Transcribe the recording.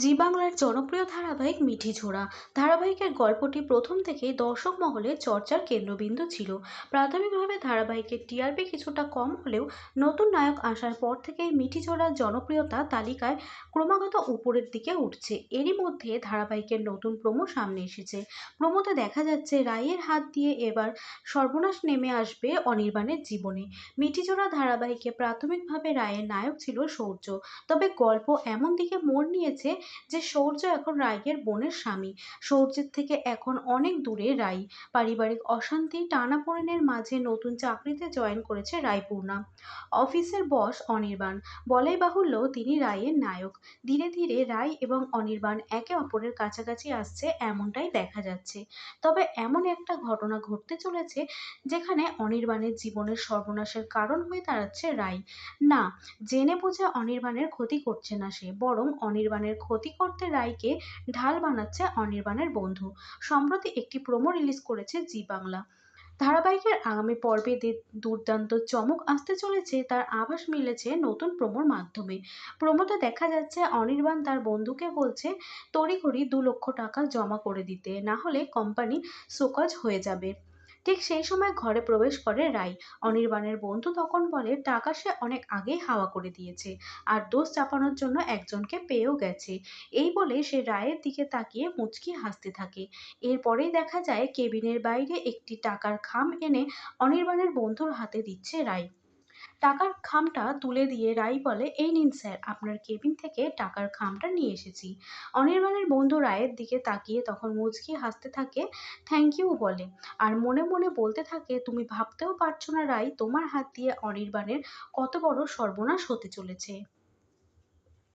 জি বাংলার জনপ্রিয় ধারাবাহিক মিঠি ঝোড়া। ধারাবাহিকের গল্পটি প্রথম থেকেই দর্শক মহলে চর্চার কেন্দ্রবিন্দু ছিল। প্রাথমিকভাবে ধারাবাহিকের টিআরপি কিছুটা কম হলেও নতুন নায়ক আসার পর থেকেই মিঠি ঝোড়ার জনপ্রিয়তা তালিকায় ক্রমাগত উপরের দিকে উঠছে। এরই মধ্যে ধারাবাহিকের নতুন প্রোমো সামনে এসেছে। প্রোমোতে দেখা যাচ্ছে রায়ের হাত দিয়ে এবার সর্বনাশ নেমে আসবে অনির্বাণের জীবনে। মিঠিজোড়া ধারাবাহিকে প্রাথমিকভাবে রায়ের নায়ক ছিল সৌর্য। তবে গল্প এমন দিকে মোড় নিয়েছে যে সৌর্য এখন রায়ের বোনের স্বামী। সৌর্যের থেকে এখন অনেক দূরে রাই। পারিবারিক অশান্তি, টানাপোড়েনের মাঝে নতুন চাকরিতে জয়েন করেছে রায়পূর্ণা অফিসের বস অনির্বাণ। বলাই বাহুল্য তিনি রায়ের নায়ক। ধীরে ধীরে রায় এবং অনির্বাণ একে অপরের কাছাকাছি আসছে এমনটাই দেখা যাচ্ছে। তবে এমন একটা ঘটনা ঘটতে চলেছে যেখানে অনির্বাণের জীবনের সর্বনাশের কারণ হয়ে দাঁড়াচ্ছে রায় না, জেনে বুঝে অনির্বাণের ক্ষতি করছে না সে, বরং অনির্বাণের ক্ষতি করতে রায়কে ঢাল বানাচ্ছে অনির্বাণের বন্ধু। সম্প্রতি একটি প্রোমো রিলিজ করেছে জি বাংলা। ধারাবাহিকের আগামী পর্বে দুর্দান্ত চমক আসতে চলেছে, তার আভাস মিলেছে নতুন প্রোমোর মাধ্যমে। প্রোমোতে দেখা যাচ্ছে, অনির্বাণ তার বন্ধুকে বলছে, তড়িঘড়ি দু লক্ষ টাকা জমা করে দিতে, না হলে কোম্পানি শোকজ হয়ে যাবে। ঠিক সেই সময় ঘরে প্রবেশ করে রাই। অনির্বাণের বন্ধু তখন বলে, টাকা সে অনেক আগেই হাওয়া করে দিয়েছে আর দোষ চাপানোর জন্য একজনকে পেয়েও গেছে। এই বলে সে রায়ের দিকে তাকিয়ে মুচকি হাসতে থাকে। এরপরেই দেখা যায় কেবিনের বাইরে একটি টাকার খাম এনে অনির্বাণের বন্ধুর হাতে দিচ্ছে রাই। টাকার খামটা তুলে দিয়ে রাই বলে, এই নিন স্যার, আপনার কেবিন থেকে টাকার খামটা নিয়ে এসেছি। অনির্বাণের বন্ধু রায়ের দিকে তাকিয়ে তখন মুচকি হাসতে থাকে, থ্যাংক ইউ বলে। আর মনে মনে বলতে থাকে, তুমি ভাবতেও পারছ না রাই, তোমার হাত দিয়ে অনির্বাণের কত বড় সর্বনাশ হতে চলেছে।